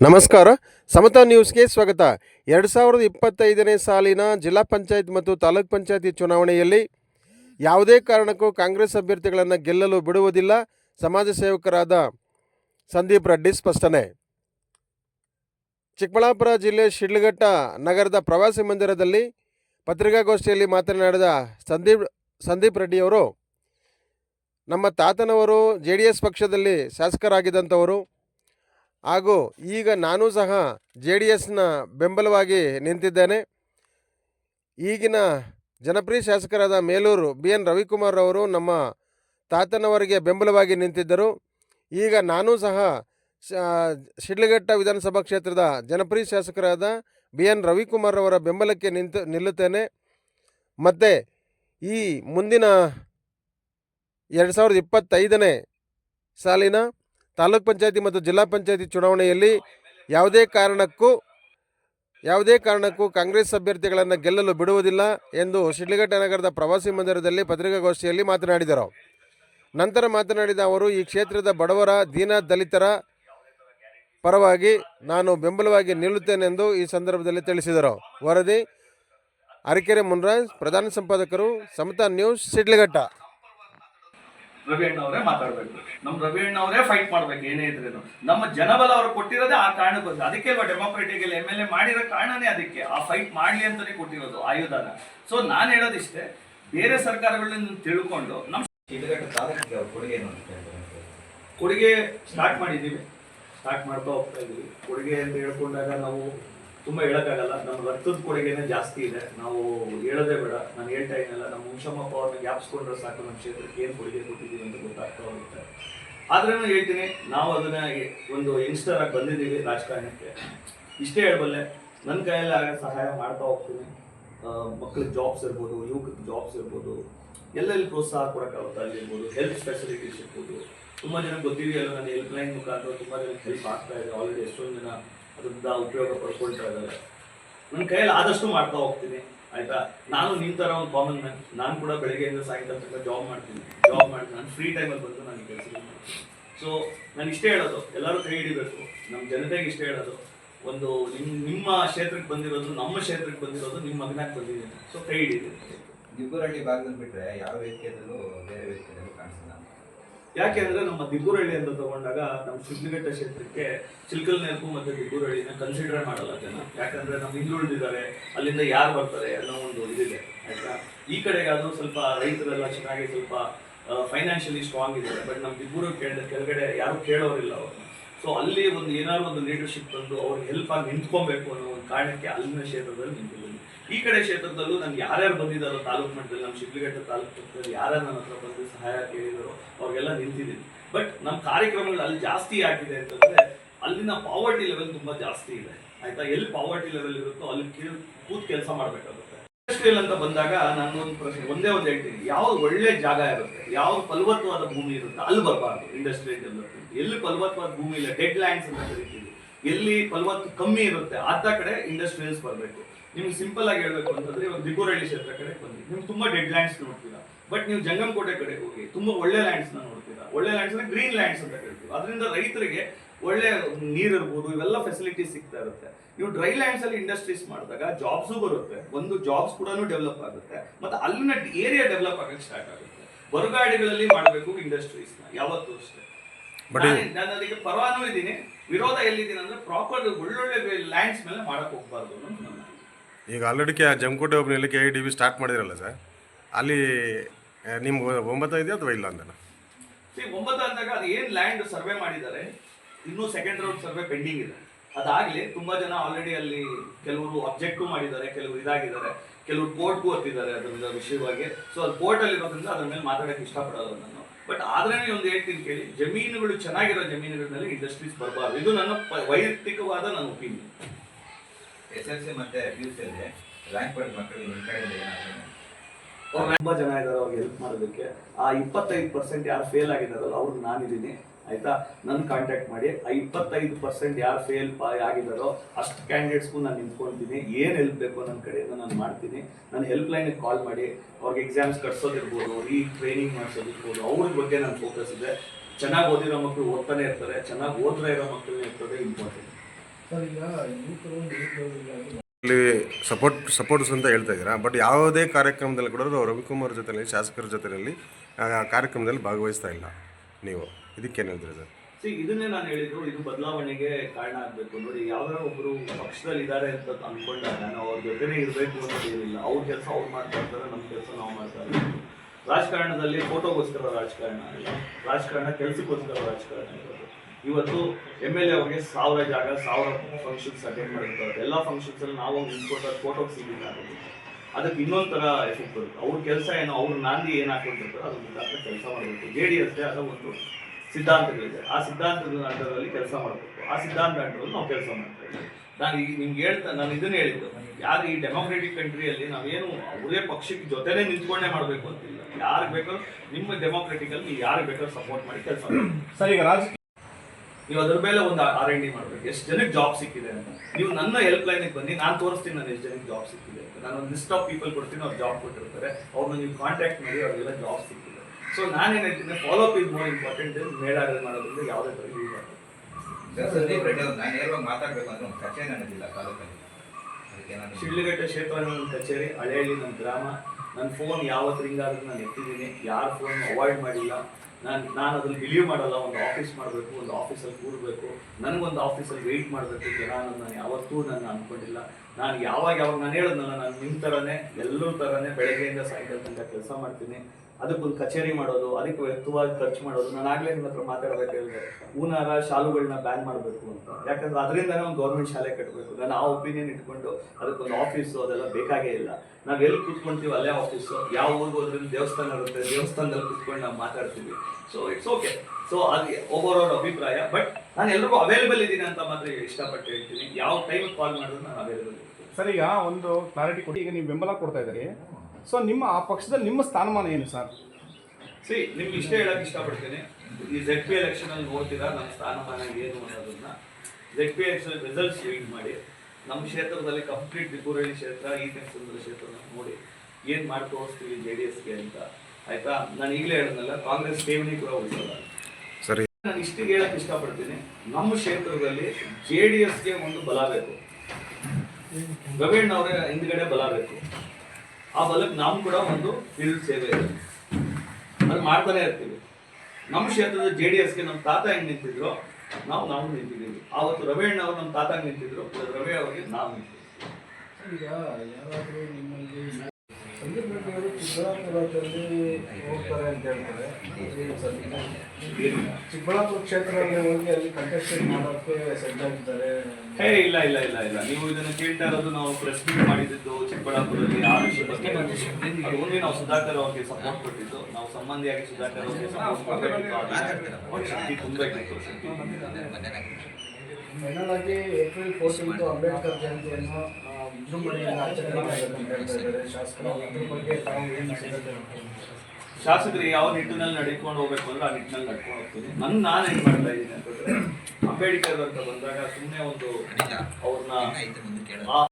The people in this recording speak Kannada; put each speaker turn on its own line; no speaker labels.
ನಮಸ್ಕಾರ. ಸಮತಾ ನ್ಯೂಸ್ಗೆ ಸ್ವಾಗತ. ಎರಡು ಸಾವಿರದ ಇಪ್ಪತ್ತೈದನೇ ಸಾಲಿನ ಜಿಲ್ಲಾ ಪಂಚಾಯತ್ ಮತ್ತು ತಾಲೂಕ್ ಪಂಚಾಯತಿ ಚುನಾವಣೆಯಲ್ಲಿ ಯಾವುದೇ ಕಾರಣಕ್ಕೂ ಕಾಂಗ್ರೆಸ್ ಅಭ್ಯರ್ಥಿಗಳನ್ನು ಗೆಲ್ಲಲು ಬಿಡುವುದಿಲ್ಲ. ಸಮಾಜ ಸೇವಕರಾದ ಸಂದೀಪ್ ರೆಡ್ಡಿ ಸ್ಪಷ್ಟನೆ. ಚಿಕ್ಕಬಳ್ಳಾಪುರ ಜಿಲ್ಲೆ ಶಿಡ್ಲಘಟ್ಟ ನಗರದ ಪ್ರವಾಸಿ ಮಂದಿರದಲ್ಲಿ ಪತ್ರಿಕಾಗೋಷ್ಠಿಯಲ್ಲಿ ಮಾತನಾಡಿದ ಸಂದೀಪ್ ಸಂದೀಪ್ ರೆಡ್ಡಿಯವರು ನಮ್ಮ ತಾತನವರು ಜೆ ಡಿ ಎಸ್ ಪಕ್ಷದಲ್ಲಿ ಶಾಸಕರಾಗಿದ್ದಂಥವರು ಹಾಗೂ ಈಗ ನಾನು ಸಹ ಜೆ ಡಿ ಎಸ್ನ ಬೆಂಬಲವಾಗಿ ನಿಂತಿದ್ದೇನೆ. ಈಗಿನ ಜನಪ್ರಿಯ ಶಾಸಕರಾದ ಮೇಲೂರು ಬಿ ಎನ್ ರವಿಕುಮಾರ್ ಅವರು ನಮ್ಮ ತಾತನವರಿಗೆ ಬೆಂಬಲವಾಗಿ ನಿಂತಿದ್ದರು. ಈಗ ನಾನು ಸಹ ಶಿಡ್ಲಘಟ್ಟ ವಿಧಾನಸಭಾ ಕ್ಷೇತ್ರದ ಜನಪ್ರಿಯ ಶಾಸಕರಾದ ಬಿ ಎನ್ ರವಿಕುಮಾರ್ ಅವರ ಬೆಂಬಲಕ್ಕೆ ನಿಂತು, ನಿಲ್ಲುತ್ತೇನೆ. ಮತ್ತು ಈ ಮುಂದಿನ ಎರಡು ಸಾವಿರದ ಇಪ್ಪತ್ತೈದನೇ ಸಾಲಿನ ತಾಲೂಕ್ ಪಂಚಾಯತಿ ಮತ್ತು ಜಿಲ್ಲಾ ಪಂಚಾಯತಿ ಚುನಾವಣೆಯಲ್ಲಿ ಯಾವುದೇ ಕಾರಣಕ್ಕೂ ಯಾವುದೇ ಕಾರಣಕ್ಕೂ ಕಾಂಗ್ರೆಸ್ ಅಭ್ಯರ್ಥಿಗಳನ್ನು ಗೆಲ್ಲಲು ಬಿಡುವುದಿಲ್ಲ ಎಂದು ಶಿಡ್ಲಘಟ್ಟ ನಗರದ ಪ್ರವಾಸಿ ಮಂದಿರದಲ್ಲಿ ಪತ್ರಿಕಾಗೋಷ್ಠಿಯಲ್ಲಿ ಮಾತನಾಡಿದರು. ನಂತರ ಮಾತನಾಡಿದ ಅವರು, ಈ ಕ್ಷೇತ್ರದ ಬಡವರ, ದೀನ ದಲಿತರ ಪರವಾಗಿ ನಾನು ಬೆಂಬಲವಾಗಿ ನಿಲ್ಲುತ್ತೇನೆಂದು ಈ ಸಂದರ್ಭದಲ್ಲಿ ತಿಳಿಸಿದರು. ವರದಿ, ಅರಕೆರೆ ಮುನ್ರಾಜ್, ಪ್ರಧಾನ ಸಂಪಾದಕರು, ಸಮತಾ ನ್ಯೂಸ್, ಶಿಡ್ಲಘಟ್ಟ.
ರವಿ ಅಣ್ಣ ಅವರೇ ಮಾತಾಡ್ಬೇಕು. ನಮ್ಮ ರವಿ ಅಣ್ಣ ಅವರೇ ಫೈಟ್ ಮಾಡ್ಬೇಕು ಏನೇ ಇದ್ರೇನು. ನಮ್ಮ ಜನಬಲ ಅವ್ರು ಕೊಟ್ಟಿರೋದೇ ಆ ಕಾರಣಕ್ಕೋಸ್ಕರ. ಅದಕ್ಕೆ ಅಲ್ವಾ ಡೆಮೋಕ್ರೆಟಿಕ್ ಎಂ ಎಲ್ ಎ ಮಾಡಿರೋ ಕಾರಣನೇ ಅದಕ್ಕೆ. ಆ ಫೈಟ್ ಮಾಡ್ಲಿ ಅಂತಲೇ ಕೊಟ್ಟಿರೋದು ಆಯುಧನ. ಸೊ ನಾನು ಹೇಳೋದಿಷ್ಟೇ ಬೇರೆ ಸರ್ಕಾರಗಳನ್ನ ತಿಳ್ಕೊಂಡು ನಮ್ಮ
ಕೊಡುಗೆ ಏನು ಅಂತ ಹೇಳ್ತಾರೆ?
ಕೊಡುಗೆ ಸ್ಟಾರ್ಟ್ ಮಾಡಿದ್ದೀವಿ. ಸ್ಟಾರ್ಟ್ ಮಾಡ್ತಾ ಹೋಗ್ತಾ ಇದೀವಿ ಕೊಡುಗೆ ಅಂತ ಹೇಳ್ಕೊಂಡಾಗ ನಾವು ತುಂಬಾ ಹೇಳೋಕ್ಕಾಗಲ್ಲ. ನಮ್ಮ ರಕ್ತದ ಕೊಡುಗೆನೇ ಜಾಸ್ತಿ ಇದೆ. ನಾವು ಹೇಳೋದೇ ಬೇಡ. ನಾನು ಹೇಳ್ತಾ ಇದ್ದಲ್ಲ ಹುಂಶಮ್ಮಪ್ಪ ಅವ್ರನ್ನ ಜ್ಞಾಪಿಸ್ಕೊಂಡ್ರೆ ಸಾಕು, ನಮ್ಮ ಕ್ಷೇತ್ರಕ್ಕೆ ಏನು ಕೊಡುಗೆ ಕೊಟ್ಟಿದ್ದೀವಿ ಅಂತ ಗೊತ್ತಾಗ್ತಾ ಹೋಗುತ್ತೆ. ಆದ್ರೂ ಹೇಳ್ತೀನಿ, ನಾವು ಅದನ್ನ ಒಂದು ಯಂಗ್ಸ್ಟರ್ ಆಗಿ ಬಂದಿದ್ದೀವಿ ರಾಜಕಾರಣಕ್ಕೆ. ಇಷ್ಟೇ ಹೇಳಬಲ್ಲೆ ನನ್ನ ಕೈಯಲ್ಲಿ ಆಗ ಸಹಾಯ ಮಾಡ್ತಾ ಹೋಗ್ತೀನಿ. ಮಕ್ಕಳಿಗೆ ಜಾಬ್ಸ್ ಇರ್ಬೋದು, ಯುವಕರಿಗೆ ಜಾಬ್ಸ್ ಇರ್ಬೋದು, ಎಲ್ಲೆಲ್ಲಿ ಪ್ರೋತ್ಸಾಹ ಕೊಡೋಕ್ಕಾಗುತ್ತೆ ಅಲ್ಲಿರ್ಬೋದು ಹೆಲ್ತ್ ಫೆಸಿಲಿಟೀಸ್ ಇರ್ಬೋದು. ತುಂಬ ಜನ ಗೊತ್ತಿದೆಯಲ್ಲ ನಾನು ಹೆಲ್ಪ್ ಲೈನ್ ಮುಖಾಂತರ ತುಂಬ ಜನಕ್ಕೆ ಹೆಲ್ಪ್ ಆಗ್ತಾ ಇದೆ. ಆಲ್ರೆಡಿ ಎಷ್ಟೊಂದು ಜನ ಅದರಿಂದ ಉಪಯೋಗ ಪಡ್ಕೊಳ್ತಾ ಇದ್ದಾರೆ. ನನ್ನ ಕೈಯಲ್ಲಿ ಆದಷ್ಟು ಮಾಡ್ತಾ ಹೋಗ್ತೀನಿ. ಆಯ್ತಾ? ನಾನು ನಿಮ್ಮ ತರ ಒಂದು ಕಾಮನ್ ಮ್ಯಾನ್ ನಾನು ಕೂಡ ಬೆಳಗ್ಗೆಯಿಂದ ಸಾಯಂಕಾಲ ತನಕ ಜಾಬ್ ಮಾಡ್ತೀನಿ. ಜಾಬ್ ಮಾಡಿ ನಾನು ಫ್ರೀ ಟೈಮಲ್ಲಿ ಬಂದು ನಾನು ಕೆಲಸ ಸೊ ನಾನು ಇಷ್ಟೇ ಹೇಳೋದು. ಎಲ್ಲರೂ ಕೈ ಹಿಡಿಬೇಕು. ನಮ್ಮ ಜನತೆಗೆ ಇಷ್ಟೇ ಹೇಳೋದು. ಒಂದು ನಿಮ್ಮ ನಿಮ್ಮ ಕ್ಷೇತ್ರಕ್ಕೆ ಬಂದಿರೋದು, ನಮ್ಮ ಕ್ಷೇತ್ರಕ್ಕೆ ಬಂದಿರೋದು, ನಿಮ್ಮ ಮಗನಾಗಿ ಬಂದಿದ್ದೀನಿ. ಸೊ ಕೈ ಹಿಡಿದೆ
ನಿಬ್ಬರಳ್ಳಿ ಭಾಗದಲ್ಲಿ ಬಿಟ್ಟರೆ ಯಾವ ವೇದಿಕೆಯಲ್ಲೂ ಬೇರೆ ವೇದಿಕೆಯಲ್ಲೂ ಕಾಣಿಸಿಲ್ಲ.
ಯಾಕೆಂದ್ರೆ ನಮ್ಮ ದಿಬ್ಬುರಳ್ಳಿ ಅಂತ ತಗೊಂಡಾಗ ನಮ್ಮ ಶಿಡ್ಲಘಟ್ಟ ಕ್ಷೇತ್ರಕ್ಕೆ ಚಿಲ್ಕಲ್ ನೆರಪು ಮತ್ತೆ ದಿಬ್ಬುರಳ್ಳಿನ ಕನ್ಸಿಡರ್ ಮಾಡಲ್ಲ ಜನ. ಯಾಕಂದ್ರೆ ನಮ್ಮ ಹಿಂದುಳಿದಿದ್ದಾರೆ, ಅಲ್ಲಿಂದ ಯಾರು ಬರ್ತಾರೆ ಅನ್ನೋ ಒಂದು ಇದಿದೆ, ಆಯ್ತಾ? ಈ ಕಡೆಗಾದರೂ ಸ್ವಲ್ಪ ರೈತರೆಲ್ಲ ಚೆನ್ನಾಗಿ ಸ್ವಲ್ಪ ಫೈನಾನ್ಷಿಯಲಿ ಸ್ಟ್ರಾಂಗ್ ಇದ್ದಾರೆ. ಬಟ್ ನಮ್ಮ ದಿಬ್ಬೂರು ಕೇಳಿದ ಕೆಳಗಡೆ ಯಾರು ಕೇಳೋರಿಲ್ಲ ಅವ್ರನ್ನ ಸೊ ಅಲ್ಲಿ ಒಂದು ಏನಾದ್ರು ಒಂದು ಲೀಡರ್ಶಿಪ್ ತಂದು ಅವ್ರಿಗೆ ಹೆಲ್ಪ್ ಆಗಿ ನಿಂತ್ಕೊಬೇಕು ಅನ್ನೋ ಒಂದು ಕಾರಣಕ್ಕೆ ಅಲ್ಲಿನ ಕ್ಷೇತ್ರದಲ್ಲಿ ನಿಂತಿದ್ದೀನಿ. ಈ ಕಡೆ ಕ್ಷೇತ್ರದಲ್ಲೂ ನನ್ಗೆ ಯಾರ್ಯಾರು ಬಂದಿದ್ದಾರೋ ತಾಲೂಕು ಮಟ್ಟದಲ್ಲಿ ನಮ್ಮ ಶಿಡ್ಲಘಟ್ಟ ತಾಲೂಕು ಮಟ್ಟದಲ್ಲಿ ಯಾರ್ಯಾರು ನನ್ನ ಹತ್ರ ಬಂದು ಸಹಾಯ ಕೇಳಿದಾರೋ ಅವ್ರಿಗೆಲ್ಲ ನಿಂತಿದ್ದೀನಿ. ಬಟ್ ನಮ್ಮ ಕಾರ್ಯಕ್ರಮಗಳು ಅಲ್ಲಿ ಜಾಸ್ತಿ ಆಗಿದೆ ಅಂತಂದ್ರೆ ಅಲ್ಲಿನ ಪಾವರ್ಟಿ ಲೆವೆಲ್ ತುಂಬಾ ಜಾಸ್ತಿ ಇದೆ. ಆಯ್ತಾ? ಎಲ್ಲಿ ಪಾವರ್ಟಿ ಲೆವೆಲ್ ಇರುತ್ತೋ ಅಲ್ಲಿ ಕೂತ್ ಕೆಲಸ ಮಾಡಬೇಕಾಗುತ್ತೆ. ಇಂಡಸ್ಟ್ರಿಯಲ್ ಅಂತ ಬಂದಾಗ ನಾನು ಒಂದು ಪ್ರಶ್ನೆ, ಒಂದೇ ಒಂದು ಹೇಳ್ತೀನಿ. ಯಾವ ಒಳ್ಳೆ ಜಾಗ ಇರುತ್ತೆ? ಯಾವ ಫಲವತ್ತವಾದ ಭೂಮಿ ಇರುತ್ತೆ? ಅಲ್ಲಿ ಬರಬಾರ್ದು ಇಂಡಸ್ಟ್ರಿಯಲ್ ಡೆವಲಪ್ಮೆಂಟ್ ಎಲ್ಲಿ ಫಲವತ್ತಾದ ಭೂಮಿ ಇಲ್ಲ ಡೆಡ್ ಲ್ಯಾಂಡ್ಸ್ ಅಂತ ಕರಿತೀವಿ. ಎಲ್ಲಿ ಫಲವತ್ತು ಕಮ್ಮಿ ಇರುತ್ತೆ ಅಂತ ಕಡೆ ಇಂಡಸ್ಟ್ರಿಯಲ್ಸ್ ಬರಬೇಕು. ನಿಮ್ಗೆ ಸಿಂಪಲ್ ಆಗಿ ಹೇಳ್ಬೇಕು ಅಂತಂದ್ರೆ, ಇವಾಗ ದಿಗೋರಳ್ಳಿ ಕ್ಷೇತ್ರ ಕಡೆ ಬಂದಿ ನಿಮ್ಗೆ ತುಂಬಾ ಡೆಡ್ ಲ್ಯಾಂಡ್ಸ್ ನೋಡ್ತೀರಾ. ಬಟ್ ನೀವು ಜಂಗಮಕೋಟೆ ಕಡೆ ಹೋಗಿ, ತುಂಬಾ ಒಳ್ಳೆ ಲ್ಯಾಂಡ್ಸ್ನ ನೋಡ್ತೀರಾ. ಒಳ್ಳೆ ಲ್ಯಾಂಡ್ಸ್ ಅಂದ್ರೆ ಗ್ರೀನ್ ಲ್ಯಾಂಡ್ಸ್ ಅಂತ ಕರಿತೀವಿ. ಅದರಿಂದ ರೈತರಿಗೆ ಒಳ್ಳೆ ನೀರು ಇರ್ಬೋದು, ಇವೆಲ್ಲ ಫೆಸಿಲಿಟೀಸ್ ಸಿಗ್ತಾ ಇರುತ್ತೆ. ನೀವು ಡ್ರೈ ಲ್ಯಾಂಡ್ಸ್ ಅಲ್ಲಿ ಇಂಡಸ್ಟ್ರೀಸ್ ಮಾಡಿದಾಗ ಜಾಬ್ಸು ಬರುತ್ತೆ. ಒಂದು ಜಾಬ್ಸ್ ಕೂಡ ಡೆವಲಪ್ ಆಗುತ್ತೆ. ಮತ್ತೆ ಅಲ್ಲಿನ ಏರಿಯಾ ಡೆವಲಪ್ ಆಗಕ್ಕೆ ಸ್ಟಾರ್ಟ್ ಆಗುತ್ತೆ. ಬರುಗಾಡಿಗಳಲ್ಲಿ ಮಾಡಬೇಕು ಇಂಡಸ್ಟ್ರೀಸ್ನ, ಯಾವತ್ತೂ ಅಷ್ಟೇ. ನಾನು ನಾನು ಅದಕ್ಕೆ ಪರವಾನೂ ಇದ್ದೀನಿ. ವಿರೋಧ ಎಲ್ಲಿದ್ದೀನಿ ಅಂದ್ರೆ ಪ್ರಾಪರ್ ಒಳ್ಳೊಳ್ಳೆ ಲ್ಯಾಂಡ್ಸ್ ಮೇಲೆ ಮಾಡಕ್ ಹೋಗ್ಬಾರ್ದು
ಈಗ ಆಲ್ರೆಡಿ ಜಮ್ಕೋಟೆ ಹೋಗ್ನಲ್ಲಿ K I D B start ಮಾಡಿದಿರಲ್ಲ sir ಅಲ್ಲಿ ನಿಮ್ಗೆ ಒಂಬತ್ತು ಇದೆಯಾ ಅಥವಾ ಇಲ್ಲ ಅಂತ
ಒಂಬತ್ತು ಅಂದಾಗ ಅದು ಏನು ಲ್ಯಾಂಡ್ ಸರ್ವೆ ಮಾಡಿದ್ದಾರೆ ಇನ್ನೂ ಸೆಕೆಂಡ್ ರೌಂಡ್ ಸರ್ವೆ ಪೆಂಡಿಂಗ್ ಇದೆ. ಅದಾಗ್ಲಿ ತುಂಬಾ ಜನ ಆಲ್ರೆಡಿ ಅಲ್ಲಿ ಕೆಲವರು ಅಬ್ಜೆಕ್ಟು ಮಾಡಿದ್ದಾರೆ ಕೆಲವರು ಇದಾಗಿದ್ದಾರೆ ಕೆಲವರು ಕೋರ್ಟ್ಗೂ ಹೊತ್ತಿದ್ದಾರೆ ಅದರ ವಿಷಯವಾಗಿ. ಸೊ ಅದು ಕೋರ್ಟ್ ಅಲ್ಲಿ ಇರೋದ್ರಿಂದ ಅದ್ರ ಮೇಲೆ ಮಾತಾಡಕ್ಕೆ ಇಷ್ಟಪಡೋದು ನಾನು. ಬಟ್ ಆದ್ರೆ ಒಂದು ಹೇಳ್ತೀನಿ ಕೇಳಿ ಜಮೀನುಗಳು ಚೆನ್ನಾಗಿರೋ ಜಮೀನುಗಳಲ್ಲಿ ಇಂಡಸ್ಟ್ರೀಸ್ ಬರಬಾರ್ದು. ಇದು ನನ್ನ ವೈಯಕ್ತಿಕವಾದ ನನ್ನ ಒಪಿನಿಯನ್
ಎಸ್ ಎಲ್ ಸಿ ಮತ್ತೆ ಪಿ ಯು ಸಿಯಲ್ಲಿ ರ್ಯಾಂಕ್ ಪಡೆದ ಮಕ್ಕಳಿಗೆ
ತುಂಬ ಜನ ಇದ್ದಾರೆ ಅವ್ರಿಗೆ ಹೆಲ್ಪ್ ಮಾಡೋದಕ್ಕೆ. ಆ ಇಪ್ಪತ್ತೈದು ಪರ್ಸೆಂಟ್ ಯಾರು ಫೇಲ್ ಆಗಿದಾರಲ್ಲ ಅವ್ರಿಗೆ ನಾನಿದ್ದೀನಿ. ಆಯ್ತಾ? ನನ್ನ ಕಾಂಟ್ಯಾಕ್ಟ್ ಮಾಡಿ ಇಪ್ಪತ್ತೈದು ಪರ್ಸೆಂಟ್ ಯಾರು ಫೇಲ್ ಆಗಿದಾರೋ ಅಷ್ಟು ಕ್ಯಾಂಡಿಡೇಟ್ಸ್ಗೂ ನಾನು ನಿಂತ್ಕೊಳ್ತೀನಿ ಏನು ಹೆಲ್ಪ್ ಬೇಕೋ ನನ್ನ ಕಡೆಯಿಂದ ನಾನು ಮಾಡ್ತೀನಿ. ನಾನು ಹೆಲ್ಪ್ ಲೈನಿಗೆ ಕಾಲ್ ಮಾಡಿ ಅವ್ರಿಗೆ ಎಕ್ಸಾಮ್ಸ್ ಕಟ್ಸೋದಿರ್ಬೋದು ರೀ ಟ್ರೈನಿಂಗ್ ಮಾಡಿಸೋದಿರ್ಬೋದು ಅವ್ರ ಬಗ್ಗೆ ನಾನು ಫೋಕಸ್ ಇದೆ. ಚೆನ್ನಾಗಿ ಓದಿರೋ ಮಕ್ಕಳು ಓದ್ತಾನೆ ಇರ್ತಾರೆ. ಚೆನ್ನಾಗಿ ಓದ್ರೆ ಇರೋ ಮಕ್ಕಳು ಇರ್ತದೆ ಇಂಪಾರ್ಟೆಂಟ್
ಇಲ್ಲಿ ಸಪೋರ್ಟ್ ಸಪೋರ್ಟ್ಸ್ ಅಂತ ಹೇಳ್ತಾ ಇದ್ದೀರಾ? ಬಟ್ ಯಾವುದೇ ಕಾರ್ಯಕ್ರಮದಲ್ಲಿ ಕೂಡ ರವಿಕುಮಾರ್ ಜೊತೆಲಿ ಶಾಸಕರ ಜೊತೆಯಲ್ಲಿ ಆ ಕಾರ್ಯಕ್ರಮದಲ್ಲಿ ಭಾಗವಹಿಸ್ತಾ ಇಲ್ಲ ನೀವು. ಇದಕ್ಕೇನು ಹೇಳಿದ್ರೆ ಸರ್?
ಸಿ ಇದನ್ನೇ ನಾನು ಹೇಳಿದ್ರು, ಇದು ಬದಲಾವಣೆಗೆ ಕಾರಣ ಆಗಬೇಕು. ನೋಡಿ ಯಾವ್ದಾರ ಒಬ್ಬರು ಪಕ್ಷದಲ್ಲಿ ಇದ್ದಾರೆ ಅಂತ ಅಂದ್ಕೊಂಡಾಗ ನಾವು ಅವ್ರ ಜೊತೆನೇ ಇರಬೇಕು ಅನ್ನೋದು ಏನಿಲ್ಲ. ಅವ್ರ ಕೆಲಸ ಅವ್ರು ಮಾಡ್ತಾ ಇರ್ತಾರೆ ನಮ್ಮ ಕೆಲಸ ನಾವು ಮಾಡ್ತಾ ಇರ್ತೀವಿ. ರಾಜಕಾರಣದಲ್ಲಿ ಫೋಟೋಗೋಸ್ಕರ ರಾಜಕಾರಣ ಇಲ್ಲ. ರಾಜಕಾರಣ ಕೆಲಸಕ್ಕೋಸ್ಕರ ರಾಜಕಾರಣ ಇವತ್ತು ಎಂ ಎಲ್ ಎ ಅವ್ರಿಗೆ ಸಾವಿರ ಜಾಗ, ಸಾವಿರ ಫಂಕ್ಷನ್ಸ್ ಅಟೆಂಡ್ ಮಾಡಿರ್ತಾರೆ. ಎಲ್ಲ ಫಂಕ್ಷನ್ಸ್ ಅಲ್ಲಿ ನಾವು ನಿಂತ್ಕೊಂಡ ಫೋಟೋ ಸಿಗಲಿಲ್ಲ ಆಗುತ್ತೆ ಅದಕ್ಕೆ ಇನ್ನೊಂದು ಥರ ಎಫೆಕ್ಟ್ ಬರುತ್ತೆ. ಅವ್ರ ಕೆಲಸ ಏನೋ, ಅವ್ರ ನಾಂದಿ ಏನು ಹಾಕೊಂಡಿರ್ತಾರೆ, ಅದ್ರ ಮುಖಾಂತರ ಕೆಲಸ ಮಾಡಬೇಕು. ಜೆ ಡಿ ಎಸ್ಗೆ ಅದ ಒಂದು ಸಿದ್ಧಾಂತಗಳಿದೆ. ಆ ಸಿದ್ಧಾಂತದ ಅಂಡರಲ್ಲಿ ಕೆಲಸ ಮಾಡಬೇಕು. ಆ ಸಿದ್ಧಾಂತ ಅಂಡರಲ್ಲಿ ನಾವು ಕೆಲಸ ಮಾಡ್ತಾ ಇದ್ದೀವಿ. ನಾನು ಈಗ ನಿಮ್ಗೆ ಹೇಳ್ತಾ ನಾನು ಇದನ್ನು ಹೇಳಿದ್ದು ಯಾರು ಈ ಡೆಮೋಕ್ರೆಟಿಕ್ ಕಂಟ್ರಿಯಲ್ಲಿ ನಾವೇನು ಅವರೇ ಪಕ್ಷಕ್ಕೆ ಜೊತೆನೇ ನಿಂತ್ಕೊಂಡೇ ಮಾಡಬೇಕು ಅಂತಿಲ್ಲ. ಯಾರಿಗೆ ಬೇಕಾದ್ರೂ ನಿಮ್ಮ ಡೆಮೋಕ್ರೆಟಿಕಲ್ಲಿ ನೀವು ಯಾರು ಬೇಕಾದ್ರೂ ಸಪೋರ್ಟ್ ಮಾಡಿ ಕೆಲಸ ಮಾಡಿ
ಸರ್ ಈಗ ರಾಜಕೀಯ
ನೀವು ಅದ್ರ ಮೇಲೆ ಒಂದು ಆರ್ ಎನ್ ಡಿ ಮಾಡಬೇಕು. ಎಷ್ಟು ಜನಕ್ಕೆ ಜಾಬ್ ಸಿಕ್ಕಿದೆ ಅಂತ. ನೀವು ನನ್ನ ಹೆಲ್ಪ್ ಲೈನಿಗೆ ಬನ್ನಿ ನಾನು ತೋರಿಸ್ತೀನಿ ನಾನು ಎಷ್ಟು ಜನಕ್ಕೆ ಜಾಬ್ ಸಿಕ್ಕಿದೆ ಅಂತ. ನಾನು ಒಂದು ಲಿಸ್ಟ್ ಆಫ್ ಪೀಪಲ್ ಕೊಡ್ತೀನಿ ಅವ್ರು ಜಾಬ್ ಕೊಟ್ಟಿರ್ತಾರೆ. ಅವ್ರನ್ನ ನೀವು ಕಾಂಟ್ಯಾಕ್ಟ್ ಮಾಡಿ ಅವ್ರಿಗೆಲ್ಲ ಜಾಬ್ ಸಿಕ್ಕಿದೆ. ಸೊ ನಾನೇನು ಹೇಳ್ತೀನಿ follow up is more important ಮೇಳಾಗ ಮಾಡೋದ್ರಿಂದ ಯಾವುದೇ ಥರ ಯೂಸ್
ಮಾಡಿ ನಾನು ನೇರವಾಗಿ ಮಾತಾಡ್ಬೇಕು ಅಂದ್ರೆ ಒಂದು ಕಚೇರಿ ನಡೆದಿಲ್ಲ ತಾಲೂಕಲ್ಲಿ ಅದಕ್ಕೆ ನಾನು
ಕ್ಷೇತ್ರ ನನ್ನ ಕಚೇರಿ ಹಳೆಯಲ್ಲಿ ನನ್ನ ಗ್ರಾಮ. ನನ್ನ ಫೋನ್ ಯಾವತ್ತು ರಿಂಗ್ ಆದ್ರೂ ನಾನು ಎತ್ತಿದ್ದೀನಿ. ಯಾರ ಫೋನ್ ಅವಾಯ್ಡ್ ಮಾಡಿಲ್ಲ. ನಾನು ನಾನು ಅದನ್ನು ಬಿಲೀವ್ ಮಾಡಲ್ಲ. ಒಂದು ಆಫೀಸ್ ಮಾಡಬೇಕು ಒಂದು ಆಫೀಸಲ್ಲಿ ಕೂರಬೇಕು. ನನಗೊಂದು ಆಫೀಸಲ್ಲಿ ವೆಯ್ಟ್ ಮಾಡಬೇಕು. ಜನ ನಾನು ಯಾವತ್ತೂ ನಾನು ಅನ್ಕೊಂಡಿಲ್ಲ. ನಾನು ಯಾವಾಗ ಯಾವಾಗ ನಾನು ಹೇಳಿದ್ನಲ್ಲ ನಾನು ನಿಮ್ಮ ಥರನೇ ಎಲ್ಲರೂ ಥರನೇ ಬೆಳಗ್ಗೆಯಿಂದ ಸಾಯಂಕಾಲ ತನಕ ಕೆಲಸ ಮಾಡ್ತೀನಿ. ಅದಕ್ಕೊಂದು ಕಚೇರಿ ಮಾಡೋದು, ಅದಕ್ಕೆ ವ್ಯಕ್ತವಾಗಿ ಖರ್ಚು ಮಾಡೋದು, ನಾನು ಆಗ್ಲೇ ನಿಮ್ಮ ಹತ್ರ ಮಾತಾಡೋದಕ್ಕೆ ಹೇಳಿದೆ. ಊನಾರ ಶಾಲುಗಳನ್ನ ಬ್ಯಾನ್ ಮಾಡಬೇಕು ಅಂತ. ಯಾಕಂದ್ರೆ ಅದರಿಂದನೇ ಒಂದು ಗೌರ್ಮೆಂಟ್ ಶಾಲೆ ಕಟ್ಟಬೇಕು ನಾನು ಆ ಒಪಿನಿಯನ್ ಇಟ್ಕೊಂಡು ಅದಕ್ಕೊಂದು ಆಫೀಸು ಅದೆಲ್ಲ ಬೇಕಾಗೇ ಇಲ್ಲ. ನಾವು ಎಲ್ಲಿ ಕೂತ್ಕೊಂತೀವಿ ಅಲ್ಲೇ ಆಫೀಸು ಯಾವ ಊರಿಗೆ ಹೋದ್ರಿಂದ ದೇವಸ್ಥಾನ ಇರುತ್ತೆ, ದೇವಸ್ಥಾನದಲ್ಲಿ ಕೂತ್ಕೊಂಡು ನಾವು ಮಾತಾಡ್ತೀವಿ. ಸೊ ಇಟ್ಸ್ ಓಕೆ ಸೊ ಅದು ಒಬ್ಬರವ್ರ ಅಭಿಪ್ರಾಯ. ಬಟ್ ನಾನು ಎಲ್ರಿಗೂ ಅವೈಲೇಬಲ್ ಇದ್ದೀನಿ ಅಂತ ಮಾತ್ರ ಇಷ್ಟಪಟ್ಟು ಹೇಳ್ತೀನಿ. ಯಾವ ಟೈಮ್ ಕಾಲ್ ಮಾಡಿದ್ರು ನಾನು ಅವೈಲೇಬಲ್ ಇರ್ತೀನಿ.
ಸರ್, ಈಗ ಒಂದು ಕ್ಲಾರಿಟಿ ಕೊಡಿ. ಈಗ ನೀವು ಬೆಂಬಲ ಕೊಡ್ತಾ ಇದ್ದೀರಿ. ಸೊ ನಿಮ್ಮ ಆ ಪಕ್ಷದಲ್ಲಿ ನಿಮ್ಮ ಸ್ಥಾನಮಾನ ಏನು ಸರ್
ಸಿ ನಿಮ್ಗೆ ಇಷ್ಟೇ ಹೇಳಕ್ಕೆ ಇಷ್ಟಪಡ್ತೀನಿ. ಈ ಜೆಡ್ ಪಿ ಎಲೆಕ್ಷನ್ ಅಲ್ಲಿ ನೋಡ್ತೀರಾ ನಮ್ಮ ಸ್ಥಾನಮಾನ ಏನು ಅನ್ನೋದನ್ನ Z P election results read ಮಾಡಿ ನಮ್ಮ ಕ್ಷೇತ್ರದಲ್ಲಿ ಕಂಪ್ಲೀಟ್ ದಿಬ್ಬೂರಳ್ಳಿ ಕ್ಷೇತ್ರ ಈ ಸುಂದರ ಕ್ಷೇತ್ರ ನೋಡಿ ಏನ್ ಮಾಡಿ ತೋರಿಸ್ತೀವಿ ಜೆ ಡಿ ಎಸ್ಗೆ ಅಂತ. ಆಯ್ತಾ? ನಾನು ಈಗಲೇ ಹೇಳಿದ್ನಲ್ಲ ಕಾಂಗ್ರೆಸ್ ಠೇವಣಿ ಕೂಡ ಉಳಿಸಲ್ಲ.
ಸರಿ.
ನಾನು ಇಷ್ಟಿಗೆ ಹೇಳಕ್ ಇಷ್ಟಪಡ್ತೀನಿ. ನಮ್ಮ ಕ್ಷೇತ್ರದಲ್ಲಿ ಜೆ ಡಿ ಎಸ್ಗೆ ಒಂದು ಬಲ ಬೇಕು. ರವೀಣ್ ಅವರ ಹಿಂದ್ಗಡೆ ಬಲ ಬೇಕು. ಆ ಬಲಕ್ಕೆ ನಾವು ಕೂಡ ಒಂದು ನಿಲ್ ಸೇವೆ ಇದೆ. ಅದು ಮಾಡ್ತಾನೆ ಇರ್ತೀವಿ. ನಮ್ಮ ಕ್ಷೇತ್ರದ ಜೆ ಡಿ ಎಸ್ಗೆ ನಮ್ಮ ತಾತ ಹೆಂಗೆ ನಿಂತಿದ್ರು, ನಾವು ನಾವು ನಿಂತಿದ್ದೀವಿ. ಆವತ್ತು ರವೇಣ್ಣ ಅವರು ನಮ್ಮ ತಾತ ನಿಂತಿದ್ರು ರವೆ ಅವರಿಗೆ ನಾವು ನಿಂತಿದ್ದೀವಿ.
ಈಗ ನಿಮ್ಮಲ್ಲಿ ಚಿಕ್ಕಬಳ್ಳಾಪುರದಲ್ಲಿ. ಚಿಕ್ಕಬಳ್ಳಾಪುರ ಕ್ಷೇತ್ರದಲ್ಲಿ ಹೋಗಿ ಅಲ್ಲಿ
ಹೇ ಇಲ್ಲ ಇಲ್ಲ ಇಲ್ಲ ಇಲ್ಲ ನೀವು ಇದನ್ನು ಕೇಳ್ತಾ ಇರೋದು ನಾವು ಪ್ರೆಸ್ ಮೀಟ್ ಮಾಡಿದ್ದು ಚಿಕ್ಕಬಳ್ಳಾಪುರದಲ್ಲಿ ಆ ವಿಷಯ ಬಗ್ಗೆ ನಾವು ಸುಧಾಕರ್ ಅವ್ರಿಗೆ ಸಪೋರ್ಟ್ ಕೊಟ್ಟಿದ್ದು ನಾವು ಸಂಬಂಧಿಯಾಗಿ ಸುಧಾಕರ್ ಅವ್ರಿಗೆ ಸಪೋರ್ಟ್ ತುಂಬಬೇಕಿತ್ತು
ಏಪ್ರಿಲ್ ಅಂಬೇಡ್ಕರ್ ಜಯಂತಿಯನ್ನು ಶಾಸಕರು
ಯಾವ ನಿಟ್ಟಿನಲ್ಲಿ ನಡ್ಕೊಂಡು ಹೋಗ್ಬೇಕು ಅಂದ್ರೆ ಆ ನಿಟ್ಟಿನಲ್ಲಿ ನಡ್ಕೊಂಡು ಹೋಗ್ತೀನಿ. ನನ್ನ ನಾನು ಏನ್ ಮಾಡ್ತಾ ಇದ್ದೀನಿ ಅಂತಂದ್ರೆ ಅಂಬೇಡ್ಕರ್ ಅಂತ ಬಂದಾಗ ಸುಮ್ಮನೆ ಒಂದು ಅವ್ರನ್ನ